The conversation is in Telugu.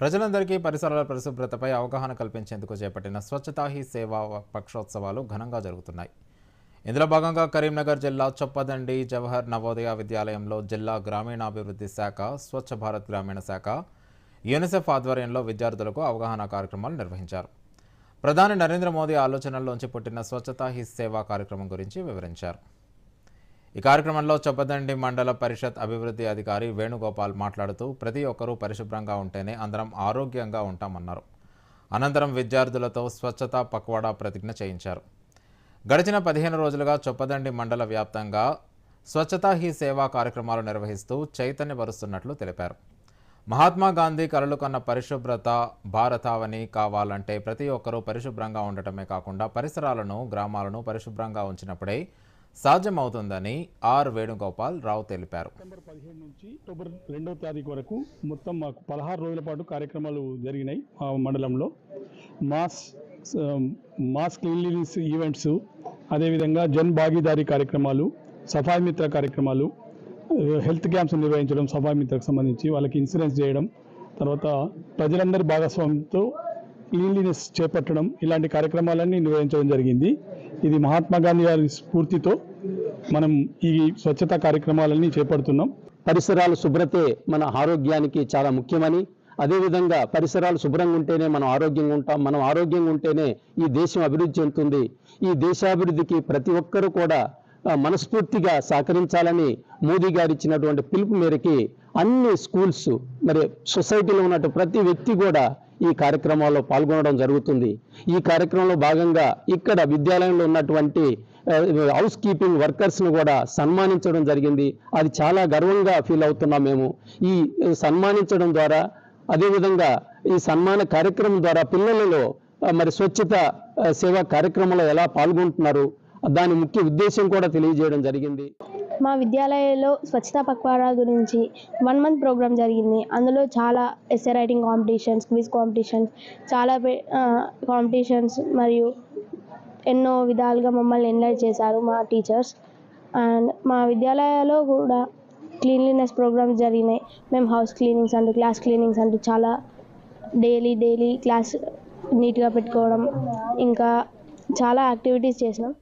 ప్రజలందరికీ పరిసరాల పరిశుభ్రతపై అవగాహన కల్పించేందుకు చేపట్టిన స్వచ్ఛతా హీ సేవా పక్షోత్సవాలు ఘనంగా జరుగుతున్నాయి. ఇందులో భాగంగా కరీంనగర్ జిల్లా చొప్పదండి జవహర్ నవోదయ విద్యాలయంలో జిల్లా గ్రామీణాభివృద్ధి శాఖ స్వచ్ఛ భారత్ గ్రామీణ శాఖ యూనిసెఫ్ ఆధ్వర్యంలో విద్యార్థులకు అవగాహన కార్యక్రమాలు నిర్వహించారు. ప్రధాని నరేంద్ర మోదీ ఆలోచనల్లోంచి పుట్టిన స్వచ్ఛతా హీ సేవా కార్యక్రమం గురించి వివరించారు. ఈ కార్యక్రమంలో చొప్పదండి మండల పరిషత్ అభివృద్ధి అధికారి వేణుగోపాల్ మాట్లాడుతూ ప్రతి ఒక్కరూ పరిశుభ్రంగా ఉంటేనే అందరం ఆరోగ్యంగా ఉంటామన్నారు. అనంతరం విద్యార్థులతో స్వచ్ఛతా పక్వాడా ప్రతిజ్ఞ చేయించారు. గడిచిన పదిహేను రోజులుగా చొప్పదండి మండల వ్యాప్తంగా స్వచ్ఛతా హీ సేవా కార్యక్రమాలు నిర్వహిస్తూ చైతన్యపరుస్తున్నట్లు తెలిపారు. మహాత్మా గాంధీ కలలు కన్న పరిశుభ్రత భారతావని కావాలంటే ప్రతి ఒక్కరూ పరిశుభ్రంగా ఉండటమే కాకుండా పరిసరాలను గ్రామాలను పరిశుభ్రంగా ఉంచినప్పుడే సాధ్యమవుతుందని ఆర్ వేణుగోపాల్ రావు తెలిపారు. సెప్టెంబర్ పదిహేడు నుంచి అక్టోబర్ రెండవ తారీఖు వరకు మొత్తం మాకు పదహారు రోజుల పాటు కార్యక్రమాలు జరిగినాయి మా మండలంలో. మాస్ మాస్ క్లీన్లీనెస్ ఈవెంట్స్ అదేవిధంగా జన్ భాగీదారీ కార్యక్రమాలు సఫాయి మిత్ర కార్యక్రమాలు హెల్త్ క్యాంప్స్ నిర్వహించడం సఫాయి మిత్రకు సంబంధించి వాళ్ళకి ఇన్సూరెన్స్ చేయడం తర్వాత ప్రజలందరి భాగస్వామ్యంతో క్లీన్లీనెస్ చేపట్టడం ఇలాంటి కార్యక్రమాలన్నీ నిర్వహించడం జరిగింది. ఇది మహాత్మా గాంధీ గారి స్ఫూర్తితో మనం ఈ స్వచ్ఛత కార్యక్రమాలన్నీ చేపడుతున్నాం. పరిసరాల శుభ్రతే మన ఆరోగ్యానికి చాలా ముఖ్యమని అదేవిధంగా పరిసరాలు శుభ్రంగా ఉంటేనే మనం ఆరోగ్యంగా ఉంటాం మనం ఆరోగ్యంగా ఉంటేనే ఈ దేశం అభివృద్ధి చెందుతుంది. ఈ దేశాభివృద్ధికి ప్రతి ఒక్కరూ కూడా మనస్ఫూర్తిగా సహకరించాలని మోదీ గారు ఇచ్చినటువంటి పిలుపు మేరకి అన్ని స్కూల్స్ మరి సొసైటీలో ఉన్నట్టు ప్రతి వ్యక్తి కూడా ఈ కార్యక్రమాల్లో పాల్గొనడం జరుగుతుంది. ఈ కార్యక్రమంలో భాగంగా ఇక్కడ విద్యాలయంలో ఉన్నటువంటి హౌస్ కీపింగ్ వర్కర్స్ను కూడా సన్మానించడం జరిగింది. అది చాలా గర్వంగా ఫీల్ అవుతున్నాం మేము. ఈ సన్మానించడం ద్వారా అదేవిధంగా ఈ సన్మాన కార్యక్రమం ద్వారా పిల్లలలో మరి స్వచ్ఛత సేవా కార్యక్రమంలో ఎలా పాల్గొంటున్నారు దాని ముఖ్య ఉద్దేశం కూడా తెలియజేయడం జరిగింది. మా విద్యాలయంలో స్వచ్ఛతా పక్వాడా గురించి వన్ మంత్ ప్రోగ్రామ్ జరిగింది. అందులో చాలా essay writing competitions quiz competitions చాలా కాంపిటీషన్స్ మరియు ఎన్నో విధాలుగా మమ్మల్ని ఎన్లైట్ చేశారు మా టీచర్స్. అండ్ మా విద్యాలయాల్లో కూడా క్లీన్లీనెస్ ప్రోగ్రామ్స్ జరిగినాయి. మేము హౌస్ క్లీనింగ్స్ అంటూ క్లాస్ క్లీనింగ్స్ అంటూ చాలా డైలీ డైలీ క్లాస్ నీట్గా పెట్టుకోవడం ఇంకా చాలా యాక్టివిటీస్ చేసినాం.